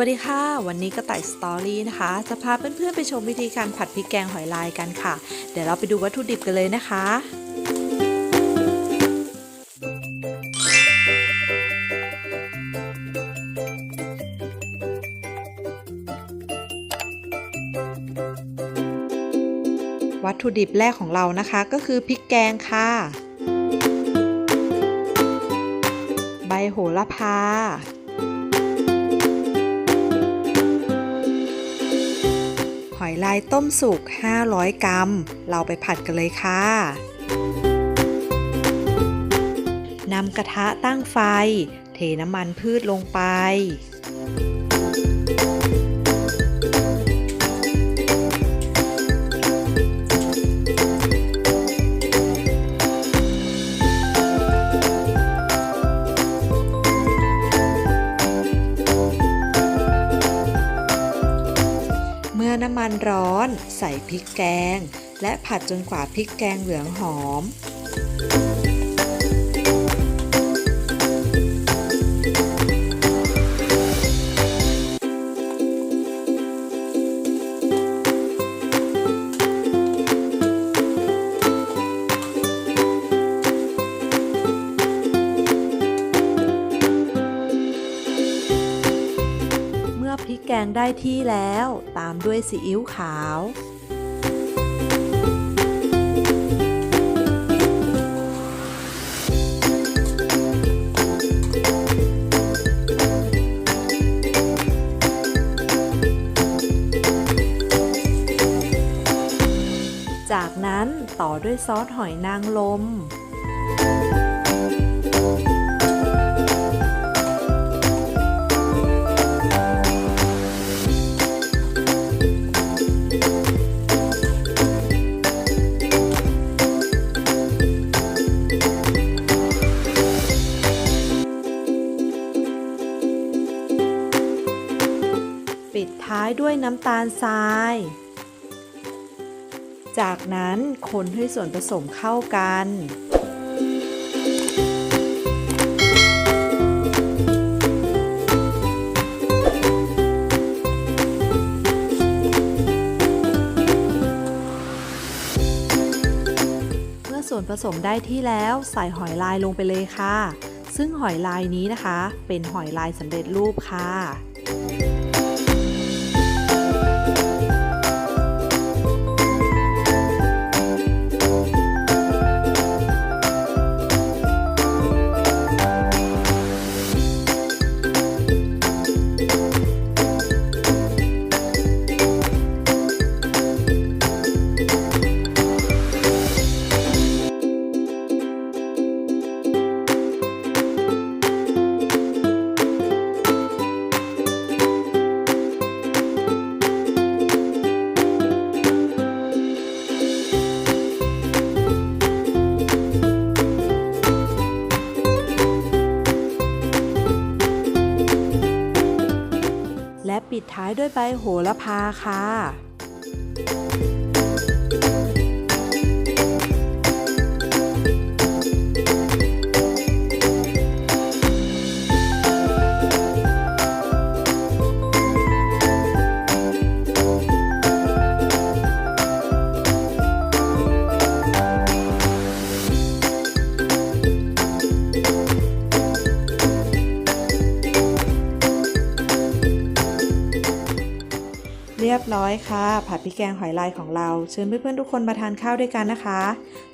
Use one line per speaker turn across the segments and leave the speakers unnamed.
วัสดีค่ะ วันนี้กระต่ายสตอรี่นะคะ จะพาเพื่อนๆไปชมวิธีการผัดพริกแกงหอยลายกันค่ะ เดี๋ยวเราไปดูวัตถุดิบกันเลยนะคะ วัตถุดิบแรกของเรานะคะก็คือพริกแกงค่ะ ใบโหระพา อยลายต้มสุก 500 กรัม เราไปผัดกันเลยค่ะ นำกระทะตั้งไฟ เทน้ำมันพืชลงไป น้ำมันร้อน ใส่พริกแกง และผัดจนกว่าพริกแกงเหลืองหอม อพริกแกงได้ที่แล้ว ตามด้วยซีอิ๊วขาว จากนั้นต่อด้วยซอสหอยนางรม ปิดท้ายด้วยน้ำตาลทราย จากนั้นคนให้ส่วนผสมเข้ากันเมื่อส่วนผสมได้ที่แล้วใส่หอยลายลงไปเลยค่ะ ซึ่งหอยลายนี้นะคะ เป็นหอยลายสำเร็จรูปค่ะ และปิดท้ายด้วยใบโหระพาค่ะ เรียบร้อยค่ะ ผัดพริกแกงหอยลายของเราเชิญเพื่อนๆทุกคนมาทานข้าวด้วยกันนะคะ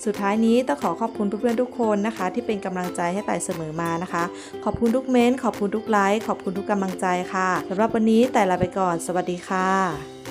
สุดท้ายนี้ต้องขอขอบคุณเพื่อนๆทุกคนนะคะ ที่เป็นกำลังใจให้แต่เสมอมานะคะ ขอบคุณทุกเม้นต์ขอบคุณทุกไลค์ขอบคุณทุกกำลังใจค่ะสำหรับวันนี้แต่ลาไปก่อน สวัสดีค่ะ